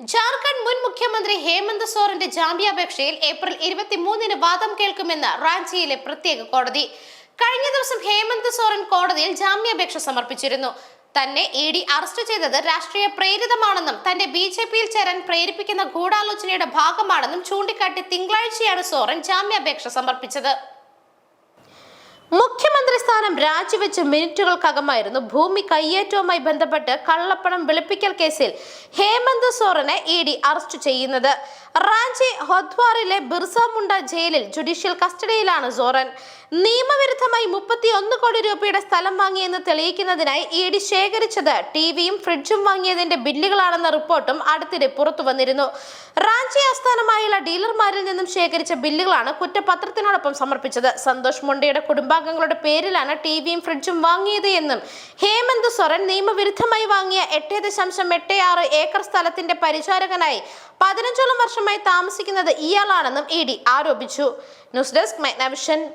ജാർഖണ്ഡ് മുൻ മുഖ്യമന്ത്രി ഹേമന്ത് സോറന്റെ ജാമ്യാപേക്ഷയിൽ ഏപ്രിൽ ഇരുപത്തിമൂന്നിന് വാദം കേൾക്കുമെന്ന് റാഞ്ചിയിലെ പ്രത്യേക കോടതി. കഴിഞ്ഞ ദിവസം ഹേമന്ത് സോറൻ കോടതിയിൽ ജാമ്യാപേക്ഷ സമർപ്പിച്ചിരുന്നു. തന്നെ ഇ ഡി അറസ്റ്റ് ചെയ്തത് രാഷ്ട്രീയ പ്രേരിതമാണെന്നും തന്റെ ബി ജെ പിയിൽ ചേരാൻ പ്രേരിപ്പിക്കുന്ന ഗൂഢാലോചനയുടെ ഭാഗമാണെന്നും ചൂണ്ടിക്കാട്ടി തിങ്കളാഴ്ചയാണ് സോറൻ ജാമ്യാപേക്ഷ സമർപ്പിച്ചത്. മുഖ്യമന്ത്രി സ്ഥാനം രാജിവെച്ച് മിനിറ്റുകൾക്കകമായിരുന്നു ഭൂമി കയ്യേറ്റവുമായി ബന്ധപ്പെട്ട് കള്ളപ്പണം വെളുപ്പിക്കൽ കേസിൽ ഹേമന്ത് സോറനെ ഇ ഡി അറസ്റ്റ് ചെയ്യുന്നത്. റാഞ്ചി ഹൊദ്വാറിലെ ബിർസ മുണ്ട ജയിലിൽ ജുഡീഷ്യൽ കസ്റ്റഡിയിലാണ് സോറൻ. നിയമവിരുദ്ധമായി മുപ്പത്തി ഒന്ന് കോടി രൂപയുടെ സ്ഥലം വാങ്ങിയെന്ന് തെളിയിക്കുന്നതിനായി ഇ ഡി ശേഖരിച്ചത് ടിവിയും ഫ്രിഡ്ജും വാങ്ങിയതിന്റെ ബില്ലുകളാണെന്ന റിപ്പോർട്ടും അടുത്തിടെ പുറത്തു വന്നിരുന്നു. റാഞ്ചി ആസ്ഥാനമായുള്ള ഡീലർമാരിൽ നിന്നും ശേഖരിച്ച ബില്ലുകളാണ് കുറ്റപത്രത്തിനോടൊപ്പം സമർപ്പിച്ചത്. സന്തോഷ് മുണ്ടയുടെ കുടുംബാംഗങ്ങളുടെ പേരിലാണ് ടിവിയും ഫ്രിഡ്ജും വാങ്ങിയത് എന്നും. ഹേമന്ത് സൊറൻ നിയമവിരുദ്ധമായി വാങ്ങിയ എട്ട് ദശാംശം എട്ട് ആറ് ഏക്കർ സ്ഥലത്തിന്റെ പരിചാരകനായി പതിനഞ്ചോളം വർഷമായി താമസിക്കുന്നത് ഇയാളാണെന്നും ഇ ഡി ആരോപിച്ചു. News desk മെഗ്നവിഷൻ